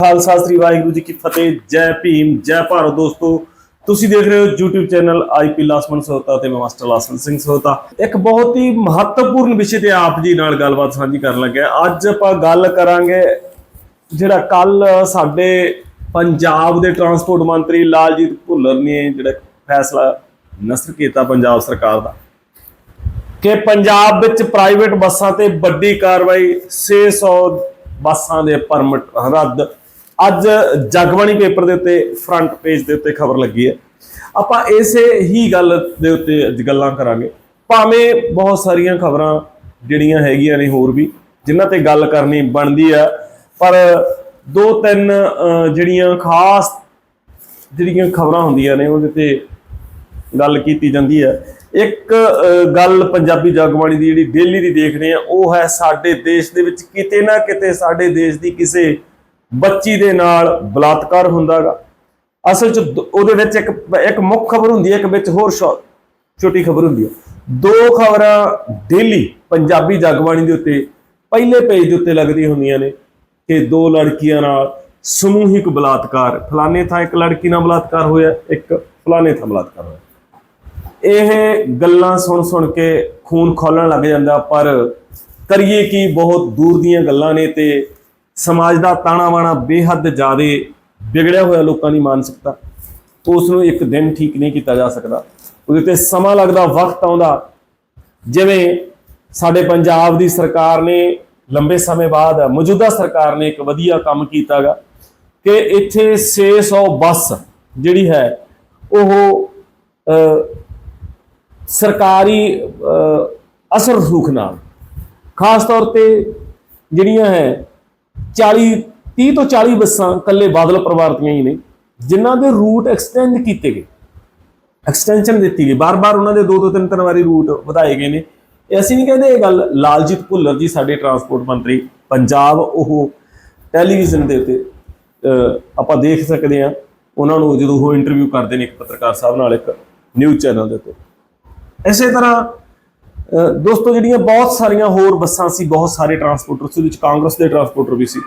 ਖਾਲਸਾ ਸ੍ਰੀ ਵਾਹਿਗੁਰੂ ਜੀ ਕੀ ਫਤਿਹ, ਜੈ ਭੀਮ, ਜੈ ਭਾਰਤ ਦੋਸਤੋ। ਤੁਸੀਂ ਦੇਖ ਰਹੇ ਹੋ YouTube ਚੈਨਲ ਆਈਪੀ ਲਾਸਮਨ ਸੋਤਾ ਤੇ ਮੈਂ ਮਾਸਟਰ ਲਾਸਮਨ ਸਿੰਘ ਸੋਤਾ। ਇੱਕ ਬਹੁਤ ਹੀ ਮਹੱਤਵਪੂਰਨ ਵਿਸ਼ੇ ਤੇ ਆਪ ਜੀ ਨਾਲ ਗੱਲਬਾਤ ਸਾਂਝੀ ਕਰਨ ਲੱਗਿਆ। ਅੱਜ ਆਪਾਂ ਗੱਲ ਕਰਾਂਗੇ ਜਿਹੜਾ ਕੱਲ ਸਾਡੇ ਪੰਜਾਬ ਦੇ ਟਰਾਂਸਪੋਰਟ ਮੰਤਰੀ ਲਾਲਜੀਤ ਭੁੱਲਰ ਨੇ ਜਿਹੜਾ ਫੈਸਲਾ ਨਸਰ ਕੀਤਾ ਪੰਜਾਬ ਸਰਕਾਰ ਦਾ ਕਿ ਪੰਜਾਬ ਵਿੱਚ ਪ੍ਰਾਈਵੇਟ ਬੱਸਾਂ ਤੇ ਵੱਡੀ ਕਾਰਵਾਈ 600 ਬੱਸਾਂ ਦੇ ਪਰਮਿਟ ਰੱਦ। ਅੱਜ ਜਗਬਾਣੀ ਪੇਪਰ ਦੇ ਉੱਤੇ ਫਰੰਟ ਪੇਜ ਦੇ ਉੱਤੇ ਖਬਰ ਲੱਗੀ ਹੈ। ਆਪਾਂ ਇਸੇ ਹੀ ਗੱਲ ਦੇ ਉੱਤੇ ਅੱਜ ਗੱਲਾਂ ਕਰਾਂਗੇ। ਭਾਵੇਂ ਬਹੁਤ ਸਾਰੀਆਂ ਖਬਰਾਂ ਜਿਹੜੀਆਂ ਹੈਗੀਆਂ ਨੇ ਹੋਰ ਵੀ, ਜਿਨ੍ਹਾਂ ਤੇ ਗੱਲ ਕਰਨੀ ਬਣਦੀ ਆ, ਪਰ ਦੋ ਤਿੰਨ ਜਿਹੜੀਆਂ ਖਾਸ ਜਿਹੜੀਆਂ ਖਬਰਾਂ ਹੁੰਦੀਆਂ ਨੇ, ਉਹਦੇ ਤੇ ਗੱਲ ਕੀਤੀ ਜਾਂਦੀ ਹੈ ਇੱਕ ਗੱਲ ਪੰਜਾਬੀ ਜਗਬਾਣੀ ਦੀ ਜਿਹੜੀ ਡੇਲੀ ਦੀ ਦੇਖ ਰਹੇ ਆ, ਉਹ ਹੈ ਸਾਡੇ ਦੇਸ਼ ਦੇ ਵਿੱਚ ਕਿਤੇ ਨਾ ਕਿਤੇ ਸਾਡੇ ਦੇਸ਼ ਦੀ ਕਿਸੇ ਬੱਚੀ ਦੇ ਨਾਲ ਬਲਾਤਕਾਰ ਹੁੰਦਾਗਾ ਅਸਲ ਚ ਦ- ਉਹਦੇ ਵਿੱਚ ਇੱਕ ਇੱਕ ਮੁੱਖ ਖਬਰ ਹੁੰਦੀ ਹੈ, ਇੱਕ ਵਿੱਚ ਹੋਰ ਛੋ- ਛੋਟੀ ਖਬਰ ਹੁੰਦੀ ਹੈ। ਦੋ ਖਬਰਾਂ ਡੇਲੀ ਪੰਜਾਬੀ ਜਗਬਾਣੀ ਦੇ ਉੱਤੇ, ਪਹਿਲੇ ਪੇਜ ਦੇ ਉੱਤੇ ਲੱਗਦੀਆਂ ਹੁੰਦੀਆਂ ਨੇ ਕਿ ਦੋ ਲੜਕੀਆਂ ਨਾਲ ਸਮੂਹਿਕ ਬਲਾਤਕਾਰ, ਫਲਾਣੇ ਥਾਂ ਇੱਕ ਲੜਕੀ ਨਾਲ ਬਲਾਤਕਾਰ ਹੋਇਆ, ਇੱਕ ਫਲਾਣੇ ਥਾਂ ਬਲਾਤਕਾਰ ਹੋਇਆ। ਇਹ ਗੱਲਾਂ ਸੁਣ ਸੁਣ ਕੇ ਖੂਨ ਖੋਲਣ ਲੱਗ ਜਾਂਦਾ, ਪਰ ਕਰੀਏ ਕੀ ਬਹੁਤ ਦੂਰ ਦੀਆਂ ਗੱਲਾਂ ਨੇ ਤੇ ਸਮਾਜ ਦਾ ਤਾਣਾ ਬਾਣਾ ਬੇਹੱਦ ਜ਼ਿਆਦੇ ਵਿਗੜਿਆ ਹੋਇਆ ਲੋਕਾਂ ਦੀ ਮਾਨਸਿਕਤਾ। ਉਸ ਨੂੰ ਇੱਕ ਦਿਨ ਠੀਕ ਨਹੀਂ ਕੀਤਾ ਜਾ ਸਕਦਾ। ਉਹਦੇ ਤੇ ਸਮਾਂ ਲੱਗਦਾ, ਵਕਤ ਆਉਂਦਾ। ਜਿਵੇਂ ਸਾਡੇ ਪੰਜਾਬ ਦੀ ਸਰਕਾਰ ਨੇ ਲੰਬੇ ਸਮੇਂ ਬਾਅਦ, ਮੌਜੂਦਾ ਸਰਕਾਰ ਨੇ ਇੱਕ ਵਧੀਆ ਕੰਮ ਕੀਤਾਗਾ ਕਿ ਇੱਥੇ 600 ਬੱਸ ਜਿਹੜੀ ਹੈ, ਉਹ ਸਰਕਾਰੀ ਅਸਰ ਰਸੂਖ ਨਾਲ। ਖਾਸ ਤੌਰ ਤੇ ਜਿਹੜੀਆਂ ਹੈ 40 30 ਤੋਂ 40 ਬੱਸਾਂ ਕੱਲੇ ਬਾਦਲ ਪਰਿਵਾਰ ਦੀਆਂ ਹੀ ਨੇ, ਜਿਨ੍ਹਾਂ ਦੇ ਰੂਟ ਐਕਸਟੈਂਡ ਕੀਤੇ ਗਏ। ਐਕਸਟੈਂਸ਼ਨ ਦਿੱਤੀ ਗਈ। ਬਾਰ-ਬਾਰ ਉਹਨਾਂ ਦੇ ਦੋ ਦੋ ਤਿੰਨ ਤਿੰਨ ਵਾਰੀ ਰੂਟ ਵਧਾਏ ਗਏ ਨੇ। ਇਹ ਅਸੀਂ ਨਹੀਂ ਕਹਿੰਦੇ ਇਹ ਗੱਲ ਲਾਲਜੀਤ ਭੁੱਲਰ ਜੀ, ਸਾਡੇ ਟਰਾਂਸਪੋਰਟ ਮੰਤਰੀ, ਪੰਜਾਬ ਉਹ ਟੈਲੀਵਿਜ਼ਨ ਦੇ ਉੱਤੇ ਆਪਾਂ ਦੇਖ ਸਕਦੇ ਹਾਂ, ਉਹਨਾਂ ਨੂੰ ਜਦੋਂ ਉਹ ਇੰਟਰਵਿਊ ਕਰਦੇ ਨੇ ਇੱਕ ਪੱਤਰਕਾਰ ਸਾਹਿਬ ਨਾਲ, ਇੱਕ ਨਿਊਜ਼ ਚੈਨਲ ਦੇ ਉੱਤੇ। ਇਸੇ ਤਰ੍ਹਾਂ ਦੋਸਤੋ, ਜਿਹੜੀਆਂ ਬਹੁਤ ਸਾਰੀਆਂ ਹੋਰ ਬੱਸਾਂ ਸੀ, ਬਹੁਤ ਸਾਰੇ ਟਰਾਂਸਪੋਰਟਰ ਸੀ, ਉਹਦੇ ਵਿੱਚ ਕਾਂਗਰਸ ਦੇ ਟਰਾਂਸਪੋਰਟਰ ਵੀ ਸੀ।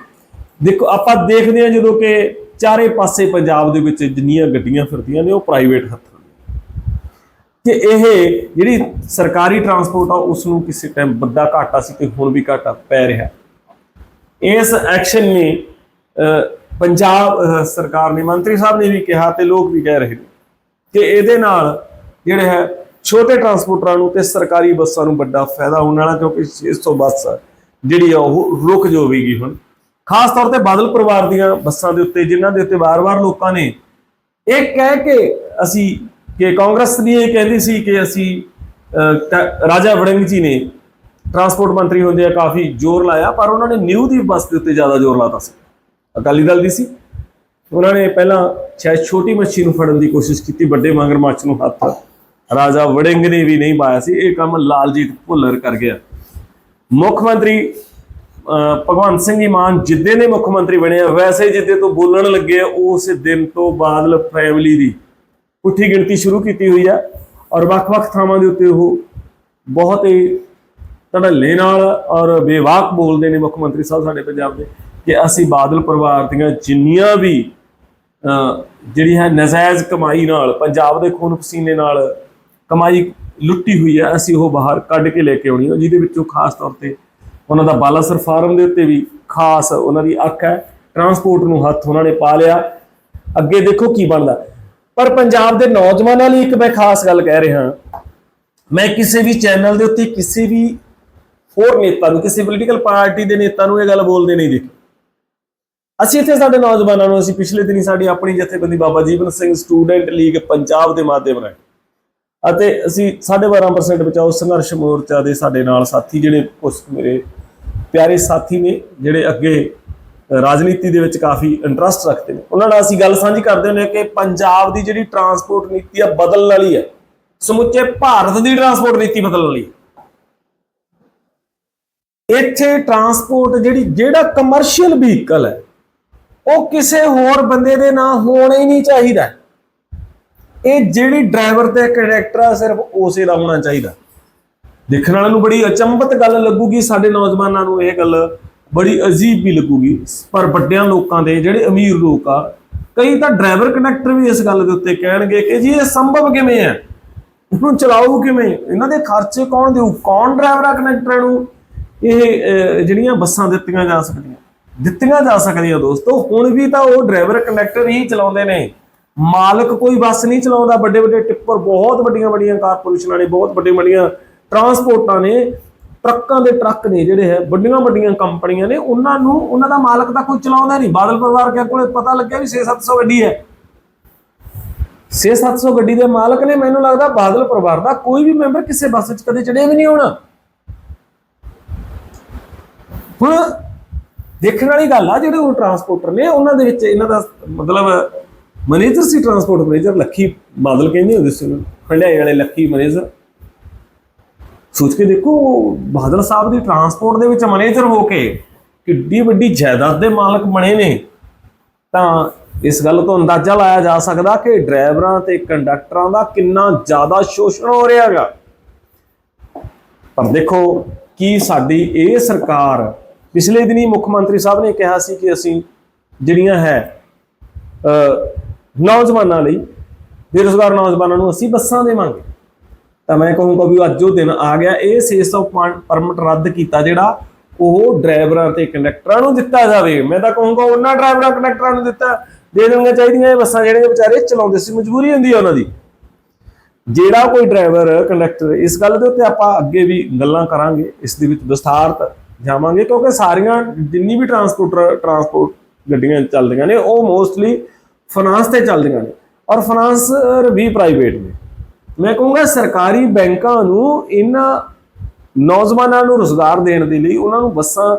ਦੇਖੋ, ਆਪਾਂ ਦੇਖਦੇ ਹਾਂ ਜਦੋਂ ਕਿ ਚਾਰੇ ਪਾਸੇ ਪੰਜਾਬ ਦੇ ਵਿੱਚ ਜਿੰਨੀਆਂ ਗੱਡੀਆਂ ਫਿਰਦੀਆਂ ਨੇ, ਉਹ ਪ੍ਰਾਈਵੇਟ ਹੱਥਾਂ ਕਿ ਇਹ ਜਿਹੜੀ ਸਰਕਾਰੀ ਟਰਾਂਸਪੋਰਟ ਆ ਉਸ ਨੂੰ ਕਿਸੇ ਟਾਈਮ ਵੱਡਾ ਘਾਟਾ ਸੀ ਤੇ ਹੁਣ ਵੀ ਘਾਟਾ ਪੈ ਰਿਹਾ। ਇਸ ਐਕਸ਼ਨ ਨੇ ਪੰਜਾਬ ਸਰਕਾਰ ਨੇ, ਮੰਤਰੀ ਸਾਹਿਬ ਨੇ ਵੀ ਕਿਹਾ ਤੇ ਲੋਕ ਵੀ ਕਹਿ ਰਹੇ ਨੇ ਕਿ ਇਹਦੇ ਨਾਲ ਜਿਹੜੇ ਹੈ ਛੋਟੇ ਟਰਾਂਸਪੋਰਟਰਾਂ ਨੂੰ ਤੇ ਸਰਕਾਰੀ ਬੱਸਾਂ ਨੂੰ ਵੱਡਾ ਫਾਇਦਾ ਹੋਣ ਵਾਲਾ, ਕਿਉਂਕਿ 600 ਬੱਸ ਜਿਹੜੀ ਆ ਉਹ ਰੁਕ ਜਾਵੇਗੀ ਹੁਣ। ਖਾਸ ਤੌਰ ਤੇ ਬਾਦਲ ਪਰਿਵਾਰ ਦੀਆਂ ਬੱਸਾਂ ਦੇ ਉੱਤੇ, ਜਿਨ੍ਹਾਂ ਦੇ ਉੱਤੇ ਵਾਰ-ਵਾਰ ਲੋਕਾਂ ਨੇ ਇਹ ਕਹਿ ਕੇ ਅਸੀਂ ਕਿ ਕਾਂਗਰਸ ਵੀ ਇਹ ਕਹਿੰਦੀ ਸੀ ਕਿ ਅਸੀਂ ਰਾਜਾ ਵੜਿੰਗ ਜੀ ਨੇ ਟਰਾਂਸਪੋਰਟ ਮੰਤਰੀ ਹੁੰਦੇ ਆ ਕਾਫੀ ਜ਼ੋਰ ਲਾਇਆ, ਪਰ ਉਹਨਾਂ ਨੇ ਨਿਊ ਦੀ ਬੱਸ ਦੇ ਉੱਤੇ ਜ਼ਿਆਦਾ ਜ਼ੋਰ ਲਾਤਾ ਸੀ। ਅਕਾਲੀ ਦਲ ਦੀ ਸੀ। ਉਹਨਾਂ ਨੇ ਪਹਿਲਾਂ ਸ਼ਾਇਦ ਛੋਟੀ ਮੱਛੀ ਨੂੰ ਫੜਨ ਦੀ ਕੋਸ਼ਿਸ਼ ਕੀਤੀ, ਵੱਡੇ ਮਗਰਮੱਛ ਨੂੰ ਹੱਥ ਰਾਜਾ ਵੜਿੰਗ ਨੇ ਵੀ ਨਹੀਂ ਪਾਇਆ ਸੀ ਇਹ ਕੰਮ ਲਾਲਜੀਤ ਭੁੱਲਰ ਕਰ ਗਿਆ। ਮੁੱਖ ਮੰਤਰੀ ਭਗਵੰਤ ਸਿੰਘ ਜੀ ਮਾਨ ਜਿੱਦੇ ਨੇ ਮੁੱਖ ਮੰਤਰੀ ਬਣਿਆ ਵੈਸੇ ਜਿੱਦੇ ਤੋਂ ਬੋਲਣ ਲੱਗੇ ਉਸ ਦਿਨ ਤੋਂ ਬਾਦਲ ਫੈਮਿਲੀ ਦੀ ਪੁੱਠੀ ਗਿਣਤੀ ਸ਼ੁਰੂ ਕੀਤੀ ਹੋਈ ਹੈ ਔਰ ਵੱਖ-ਵੱਖ ਥਾਵਾਂ ਦੇ ਉੱਤੇ ਉਹ ਬਹੁਤ ਹੀ ਧੜੱਲੇ ਨਾਲ ਔਰ ਬੇਵਾਕ ਬੋਲਦੇ ਨੇ ਮੁੱਖ ਮੰਤਰੀ ਸਾਹਿਬ ਸਾਡੇ ਪੰਜਾਬ ਦੇ ਕਿ ਅਸੀਂ ਬਾਦਲ ਪਰਿਵਾਰ ਦੀਆਂ ਜਿੰਨੀਆਂ ਵੀ ਅਹ, ਜਿਹੜੀ ਹੈ ਨਜਾਇਜ਼ ਕਮਾਈ ਨਾਲ ਪੰਜਾਬ ਦੇ ਖੂਨ ਪਸੀਨੇ ਨਾਲ ਕਮਾਈ ਲੁੱਟੀ ਹੋਈ ਹੈ, ਅਸੀਂ ਉਹ ਬਾਹਰ ਕੱਢ ਕੇ ਲੈ ਕੇ ਆਉਣੀ ਹੈ, ਜਿਹਦੇ ਵਿੱਚੋਂ ਖਾਸ ਤੌਰ ਤੇ ਉਹਨਾਂ ਦਾ ਬਾਲਾਸਰ ਫਾਰਮ ਦੇ ਉੱਤੇ ਵੀ ਖਾਸ ਉਹਨਾਂ ਦੀ ਅੱਖ ਹੈ ਟਰਾਂਸਪੋਰਟ ਨੂੰ ਹੱਥ ਉਹਨਾਂ ਨੇ ਪਾ ਲਿਆ। ਅੱਗੇ ਦੇਖੋ ਕੀ ਬਣਦਾ। ਪਰ ਪੰਜਾਬ ਦੇ ਨੌਜਵਾਨਾਂ ਲਈ ਇੱਕ ਮੈਂ ਖਾਸ ਗੱਲ ਕਹਿ ਰਿਹਾ ਮੈਂ ਕਿਸੇ ਵੀ ਚੈਨਲ ਦੇ ਉੱਤੇ ਕਿਸੇ ਵੀ ਹੋਰ ਨੇਤਾ ਨੂੰ, ਕਿਸੇ ਪੋਲੀਟੀਕਲ ਪਾਰਟੀ ਦੇ ਨੇਤਾ ਨੂੰ ਇਹ ਗੱਲ ਬੋਲਦੇ ਨਹੀਂ ਦੇਖੀ। ਅਸੀਂ ਇੱਥੇ ਸਾਡੇ ਨੌਜਵਾਨਾਂ ਨੂੰ, ਅਸੀਂ ਪਿਛਲੇ ਦਿਨੀ ਸਾਡੀ ਆਪਣੀ ਜਥੇਬੰਦੀ ਬਾਬਾ ਜੀਵਨ ਸਿੰਘ ਸਟੂਡੈਂਟ ਲੀਗ ਪੰਜਾਬ ਦੇ ਮਾਧਿਅਮ ਰਾਹੀਂ ਅਤੇ ਅਸੀਂ 12.5% ਬਚਾਓ ਸੰਘਰਸ਼ ਮੋਰਚਾ ਦੇ ਸਾਡੇ ਨਾਲ ਸਾਥੀ ਜਿਹੜੇ ਕੁਝ ਮੇਰੇ ਪਿਆਰੇ ਸਾਥੀ ਨੇ, ਜਿਹੜੇ ਅੱਗੇ ਰਾਜਨੀਤੀ ਦੇ ਵਿੱਚ ਕਾਫੀ ਇੰਟਰਸਟ ਰੱਖਦੇ ਨੇ। ਉਹਨਾਂ ਨਾਲ ਅਸੀਂ ਗੱਲ ਸਾਂਝੀ ਕਰਦੇ ਹੁੰਦੇ ਕਿ ਪੰਜਾਬ ਦੀ ਜਿਹੜੀ ਟਰਾਂਸਪੋਰਟ ਨੀਤੀ ਆ, ਬਦਲਣ ਵਾਲੀ ਹੈ ਸਮੁੱਚੇ ਭਾਰਤ ਦੀ ਟਰਾਂਸਪੋਰਟ ਨੀਤੀ ਬਦਲਣ ਵਾਲੀ ਇੱਥੇ ਟਰਾਂਸਪੋਰਟ ਜਿਹੜੀ, ਜਿਹੜਾ ਕਮਰਸ਼ੀਅਲ ਵਹੀਕਲ ਹੈ, ਉਹ ਕਿਸੇ ਹੋਰ ਬੰਦੇ ਦੇ ਨਾਂ ਹੋਣਾ ਹੀ ਨਹੀਂ ਚਾਹੀਦਾ। ਇਹ ਜਿਹੜੀ ਡਰਾਈਵਰ ਤੇ ਕੰਡਕਟਰ ਆ, ਸਿਰਫ ਉਸੇ ਦਾ ਹੋਣਾ ਚਾਹੀਦਾ। ਦੇਖਣ ਵਾਲਿਆਂ ਨੂੰ ਬੜੀ ਅਚੰਭਤ ਗੱਲ ਲੱਗੂਗੀ, ਸਾਡੇ ਨੌਜਵਾਨਾਂ ਨੂੰ ਇਹ ਗੱਲ ਬੜੀ ਅਜੀਬ ਵੀ ਲੱਗੂਗੀ। ਪਰ ਵੱਡਿਆਂ ਲੋਕਾਂ ਦੇ ਜਿਹੜੇ ਅਮੀਰ ਲੋਕ ਆ, ਕਈ ਤਾਂ ਡਰਾਈਵਰ ਕੰਡਕਟਰ ਵੀ ਇਸ ਗੱਲ ਦੇ ਉੱਤੇ ਕਹਿਣਗੇ ਕਿ ਜੀ ਇਹ ਸੰਭਵ ਕਿਵੇਂ ਹੈ? ਇਹਨੂੰ ਚਲਾਊ ਕਿਵੇਂ? ਇਹਨਾਂ ਦੇ ਖਰਚੇ ਕੌਣ ਦੇਊ? ਕੌਣ ਡਰਾਈਵਰ ਆ ਕੰਡਕਟਰਾਂ ਨੂੰ ਇਹ ਜਿਹੜੀਆਂ ਬੱਸਾਂ ਦਿੱਤੀਆਂ ਜਾ ਸਕਦੀਆਂ? ਦਿੱਤੀਆਂ ਜਾ ਸਕਦੀਆਂ ਦੋਸਤੋ, ਹੁਣ ਵੀ ਤਾਂ ਉਹ ਡਰਾਈਵਰ ਕੰਡਕਟਰ ਹੀ ਚਲਾਉਂਦੇ ਨੇ। ਮਾਲਕ ਕੋਈ ਬੱਸ ਨਹੀਂ ਚਲਾਉਂਦਾ, ਵੱਡੇ ਵੱਡੇ ਟਿੱਪਰ, ਬਹੁਤ ਵੱਡੀਆਂ ਵੱਡੀਆਂ ਕਾਰਪੋਰੇਸ਼ਨਾਂ ਨੇ, ਬਹੁਤ ਵੱਡੀਆਂ ਵੱਡੀਆਂ ਟਰਾਂਸਪੋਰਟਾਂ ਨੇ, ਟਰੱਕਾਂ ਦੇ ਟਰੱਕ ਨੇ ਜਿਹੜੇ ਹੈ, ਵੱਡੀਆਂ ਵੱਡੀਆਂ ਕੰਪਨੀਆਂ ਨੇ, ਉਹਨਾਂ ਨੂੰ, ਉਹਨਾਂ ਦਾ ਮਾਲਕ ਤਾਂ ਕੋਈ ਚਲਾਉਂਦਾ ਨਹੀਂ। ਬਾਦਲ ਪਰਿਵਾਰ ਕੇ ਕੋਲੇ ਪਤਾ ਲੱਗਿਆ ਵੀ 6-700 ਗੱਡੀ ਹੈ। 6-700 ਗੱਡੀ ਦੇ ਮਾਲਕ ਨੇ, ਮੈਨੂੰ ਲੱਗਦਾ ਬਾਦਲ ਪਰਿਵਾਰ ਦਾ ਕੋਈ ਵੀ ਮੈਂਬਰ ਕਿਸੇ ਬੱਸ 'ਚ ਕਦੇ ਚੜਿਆ ਵੀ ਨਹੀਂ ਹੋਣਾ। ਹੁਣ ਦੇਖਣ ਵਾਲੀ ਗੱਲ ਆ, ਜਿਹੜੇ ਉਹ ਟਰਾਂਸਪੋਰਟਰ ਨੇ, ਉਹਨਾਂ ਦੇ ਵਿੱਚ ਇਹਨਾਂ ਦਾ ਮਤਲਬ ਮੈਨੇਜਰ ਸੀ ਟਰਾਂਸਪੋਰਟ ਮੈਨੇਜਰ ਲੱਖੀ ਬਾਦਲ ਕਹਿੰਦੇ ਹੁੰਦੇ ਸੀ ਉਹਨੂੰ ਵਾਲੇ ਲੱਖੀ ਮੈਨੇਜਰ। ਸੋਚ ਕੇ ਦੇਖੋ ਬਾਦਲ ਸਾਹਿਬ ਦੀ ਟਰਾਂਸਪੋਰਟ ਦੇ ਵਿੱਚ ਮੈਨੇਜਰ ਹੋ ਕੇ ਕਿੱਡੀ ਵੱਡੀ ਜਾਇਦਾਦ ਦੇ ਮਾਲਕ ਬਣੇ ਨੇ। ਤਾਂ ਇਸ ਗੱਲ ਤੋਂ ਅੰਦਾਜ਼ਾ ਲਾਇਆ ਜਾ ਸਕਦਾ ਕਿ ਡਰਾਈਵਰਾਂ ਤੇ ਕੰਡਕਟਰਾਂ ਦਾ ਕਿੰਨਾ ਜ਼ਿਆਦਾ ਸ਼ੋਸ਼ਣ ਹੋ ਰਿਹਾ ਹੈਗਾ। ਪਰ ਦੇਖੋ ਕੀ ਸਾਡੀ ਇਹ ਸਰਕਾਰ ਪਿਛਲੇ ਦਿਨੀ ਮੁੱਖ ਮੰਤਰੀ ਸਾਹਿਬ ਨੇ ਕਿਹਾ ਸੀ ਕਿ ਅਸੀਂ ਜਿਹੜੀਆਂ ਹੈ ਅ, ਨੌਜਵਾਨਾਂ ਲਈ ਬੇਰੁਜ਼ਗਾਰ ਨੌਜਵਾਨਾਂ ਨੂੰ ਅਸੀਂ ਬੱਸਾਂ ਦੇਵਾਂਗੇ। ਤਾਂ ਮੈਂ ਕਹੂੰਗਾ ਵੀ ਅੱਜ ਉਹ ਦਿਨ ਆ ਗਿਆ। ਇਹ 600 ਪਰਮਿਟ ਰੱਦ ਕੀਤਾ ਜਿਹੜਾ ਉਹ ਡਰਾਈਵਰਾਂ ਤੇ ਕੰਡਕਟਰਾਂ ਨੂੰ ਦਿੱਤਾ ਜਾਵੇ। ਮੈਂ ਤਾਂ ਕਹੂੰਗਾ ਉਹਨਾਂ ਡਰਾਈਵਰਾਂ, ਕੰਡਕਟਰਾਂ ਨੂੰ ਦਿੱਤਾ। ਦੇ ਦੇਣੀਆਂ ਚਾਹੀਦੀਆਂ ਇਹ ਬੱਸਾਂ ਜਿਹੜੀਆਂ ਵਿਚਾਰੇ ਚਲਾਉਂਦੇ ਸੀ, ਮਜਬੂਰੀ ਹੁੰਦੀ ਹੈ ਉਹਨਾਂ ਦੀ। ਜਿਹੜਾ ਕੋਈ ਡਰਾਈਵਰ, ਕੰਡਕਟਰ, ਇਸ ਗੱਲ ਦੇ ਉੱਤੇ ਆਪਾਂ ਅੱਗੇ ਵੀ ਗੱਲਾਂ ਕਰਾਂਗੇ। ਇਸ ਦੇ ਵਿੱਚ ਵਿਸਥਾਰਤ ਜਾਵਾਂਗੇ ਕਿਉਂਕਿ ਸਾਰੀਆਂ ਜਿੰਨੀ ਵੀ ਟਰਾਂਸਪੋਰਟਰ ਟਰਾਂਸਪੋਰਟ ਗੱਡੀਆਂ ਚੱਲਦੀਆਂ ਨੇ, ਉਹ ਮੋਸਟਲੀ ਫਾਈਨਾਂਸ ਤੇ ਚੱਲਦੀਆਂ ਨੇ। ਔਰ ਫਾਈਨਾਂਸ ਵੀ ਪ੍ਰਾਈਵੇਟ ਨੇ। ਮੈਂ ਕਹੂੰਗਾ ਸਰਕਾਰੀ ਬੈਂਕਾਂ ਨੂੰ ਇਹਨਾਂ ਨੌਜਵਾਨਾਂ ਨੂੰ ਰੋਜ਼ਗਾਰ ਦੇਣ ਦੇ ਲਈ ਉਹਨਾਂ ਨੂੰ ਬੱਸਾਂ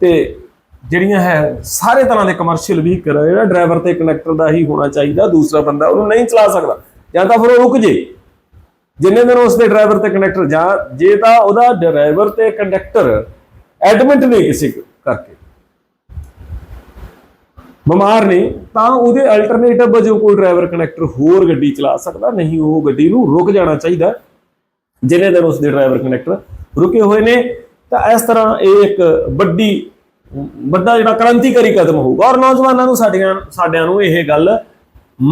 ਤੇ ਜਿਹੜੀਆਂ ਹੈ, ਸਾਰੇ ਤਰ੍ਹਾਂ ਦੇ ਕਮਰਸ਼ੀਅਲ ਵਹੀਕਲ ਜਿਹੜਾ ਡਰਾਈਵਰ ਤੇ ਕੰਡਕਟਰ ਦਾ ਹੀ ਹੋਣਾ ਚਾਹੀਦਾ, ਦੂਸਰਾ ਬੰਦਾ ਉਹਨੂੰ ਨਹੀਂ ਚਲਾ ਸਕਦਾ। ਜਾਂ ਤਾਂ ਫਿਰ ਉਹ ਰੁਕ ਜੇ। ਜਿੰਨੇ ਦਿਨ ਉਸ ਦੇ ਡਰਾਈਵਰ ਤੇ ਕੰਡਕਟਰ ਜਾਂ ਜੇ ਤਾਂ ਉਹਦਾ ਡਰਾਈਵਰ ਤੇ ਕੰਡਕਟਰ ਐਡਮਿਟ ਨਹੀਂ ਕਿਸੇ ਕਰਕੇ। ਬਿਮਾਰ ਨੇ, ਤਾਂ ਉਹਦੇ ਅਲਟਰਨੇਟਿਵ ਵਜੋਂ ਕੋਈ ਡਰਾਈਵਰ ਕੰਡਕਟਰ ਹੋਰ ਗੱਡੀ ਚਲਾ ਸਕਦਾ, ਨਹੀਂ ਉਹ ਗੱਡੀ ਨੂੰ ਰੁਕ ਜਾਣਾ ਚਾਹੀਦਾ। ਜਿੰਨੇ ਦਿਨ ਉਸ ਦੇ ਡਰਾਈਵਰ ਕੰਡਕਟਰ ਰੁਕੇ ਹੋਏ ਨੇ, ਤਾਂ ਇਸ ਤਰ੍ਹਾਂ ਇਹ ਇੱਕ ਵੱਡੀ, ਵੱਡਾ ਜਿਹੜਾ ਕ੍ਰਾਂਤੀਕਾਰੀ ਕਦਮ ਹੋਊਗਾ। ਔਰ ਨੌਜਵਾਨਾਂ ਨੂੰ ਸਾਡੀਆਂ, ਸਾਡਿਆਂ ਨੂੰ ਇਹ ਗੱਲ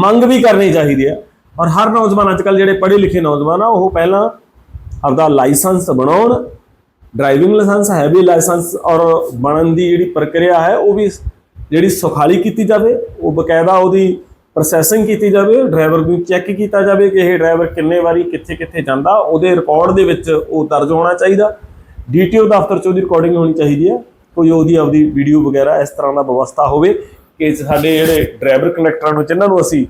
ਮੰਗ ਵੀ ਕਰਨੀ ਚਾਹੀਦੀ ਹੈ। ਔਰ ਹਰ ਨੌਜਵਾਨ ਅੱਜਕੱਲ ਜਿਹੜੇ ਪੜ੍ਹੇ ਲਿਖੇ ਨੌਜਵਾਨ ਆ, ਉਹ ਪਹਿਲਾਂ ਆਪਦਾ ਲਾਇਸੈਂਸ ਬਣਾਉਣ ਡਰਾਈਵਿੰਗ ਲਾਇਸੈਂਸ ਹੈਵੀ ਲਾਇਸੈਂਸ ਔਰ ਬਣਨ ਦੀ ਜਿਹੜੀ ਪ੍ਰਕਿਰਿਆ ਹੈ, ਉਹ ਵੀ ਜਿਹੜੀ ਸੁਖਾਲੀ ਕੀਤੀ ਜਾਵੇ, ਉਹ ਬਕਾਇਦਾ ਉਹਦੀ ਪ੍ਰੋਸੈਸਿੰਗ ਕੀਤੀ ਜਾਵੇ ਡਰਾਈਵਰ ਨੂੰ ਚੈੱਕ ਕੀਤਾ ਜਾਵੇ ਕਿ ਇਹ ਡਰਾਈਵਰ ਕਿੰਨੇ ਵਾਰੀ ਕਿੱਥੇ ਕਿੱਥੇ ਜਾਂਦਾ, ਉਹਦੇ ਰਿਕਾਰਡ ਦੇ ਵਿੱਚ ਉਹ ਦਰਜ ਹੋਣਾ ਚਾਹੀਦਾ। ਡੀਟੀਓ ਦਫ਼ਤਰ 'ਚ ਉਹਦੀ ਰਿਕਾਰਡਿੰਗ ਹੋਣੀ ਚਾਹੀਦੀ ਹੈ, ਕੋਈ ਉਹਦੀ ਆਪਦੀ ਵੀਡੀਓ ਵਗੈਰਾ ਇਸ ਤਰ੍ਹਾਂ ਦਾ ਵਿਵਸਥਾ ਹੋਵੇ ਕਿ ਸਾਡੇ ਜਿਹੜੇ ਡਰਾਈਵਰ ਕੰਡਕਟਰਾਂ ਨੂੰ, ਜਿਨ੍ਹਾਂ ਨੂੰ ਅਸੀਂ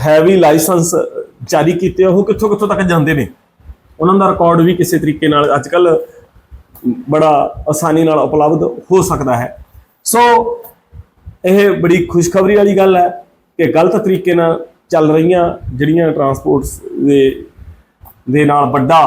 ਹੈਵੀ ਲਾਇਸੈਂਸ ਜਾਰੀ ਕੀਤੇ ਉਹ ਕਿੱਥੋਂ ਕਿੱਥੋਂ ਤੱਕ ਜਾਂਦੇ ਨੇ। ਉਹਨਾਂ ਦਾ ਰਿਕਾਰਡ ਵੀ ਕਿਸੇ ਤਰੀਕੇ ਨਾਲ ਅੱਜ ਕੱਲ ਬੜਾ ਆਸਾਨੀ ਨਾਲ ਉਪਲਬਧ ਹੋ ਸਕਦਾ ਹੈ। ਸੋ ਇਹ ਬੜੀ ਖੁਸ਼ਖਬਰੀ ਵਾਲੀ ਗੱਲ ਹੈ ਕਿ ਗਲਤ ਤਰੀਕੇ ਨਾਲ ਚੱਲ ਰਹੀਆਂ ਜਿਹੜੀਆਂ ਟਰਾਂਸਪੋਰਟਸ ਦੇ ਦੇ ਨਾਲ ਵੱਡਾ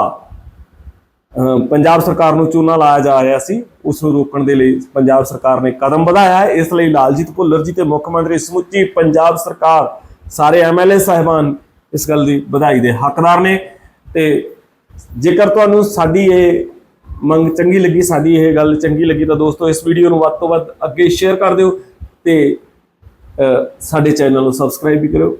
ਪੰਜਾਬ ਸਰਕਾਰ ਨੂੰ ਚੂਨਾ ਲਾਇਆ ਜਾ ਰਿਹਾ ਸੀ, ਉਸ ਨੂੰ ਰੋਕਣ ਦੇ ਲਈ ਪੰਜਾਬ ਸਰਕਾਰ ਨੇ ਕਦਮ ਵਧਾਇਆ ਹੈ। ਇਸ ਲਈ ਲਾਲਜੀਤ ਭੁੱਲਰ ਜੀ ਤੇ ਮੁੱਖ ਮੰਤਰੀ ਸਮੁੱਚੀ ਪੰਜਾਬ ਸਰਕਾਰ, ਸਾਰੇ ਐਮਐਲਏ ਸਾਹਿਬਾਨ ਇਸ ਗੱਲ ਦੀ ਵਧਾਈ ਦੇ ਹੱਕਦਾਰ ਨੇ ਤੇ ਜੇਕਰ ਤੁਹਾਨੂੰ ਸਾਡੀ ਇਹ ਮੰਗ ਚੰਗੀ ਲੱਗੀ, ਸਾਡੀ ਇਹ ਗੱਲ ਚੰਗੀ ਲੱਗੀ ਤਾਂ ਦੋਸਤੋ ਇਸ ਵੀਡੀਓ ਨੂੰ ਵੱਧ ਤੋਂ ਵੱਧ ਅੱਗੇ ਸ਼ੇਅਰ ਕਰ ਦਿਓ। ਤੇ ਸਾਡੇ ਚੈਨਲ ਨੂੰ ਸਬਸਕ੍ਰਾਈਬ ਵੀ ਕਰੋ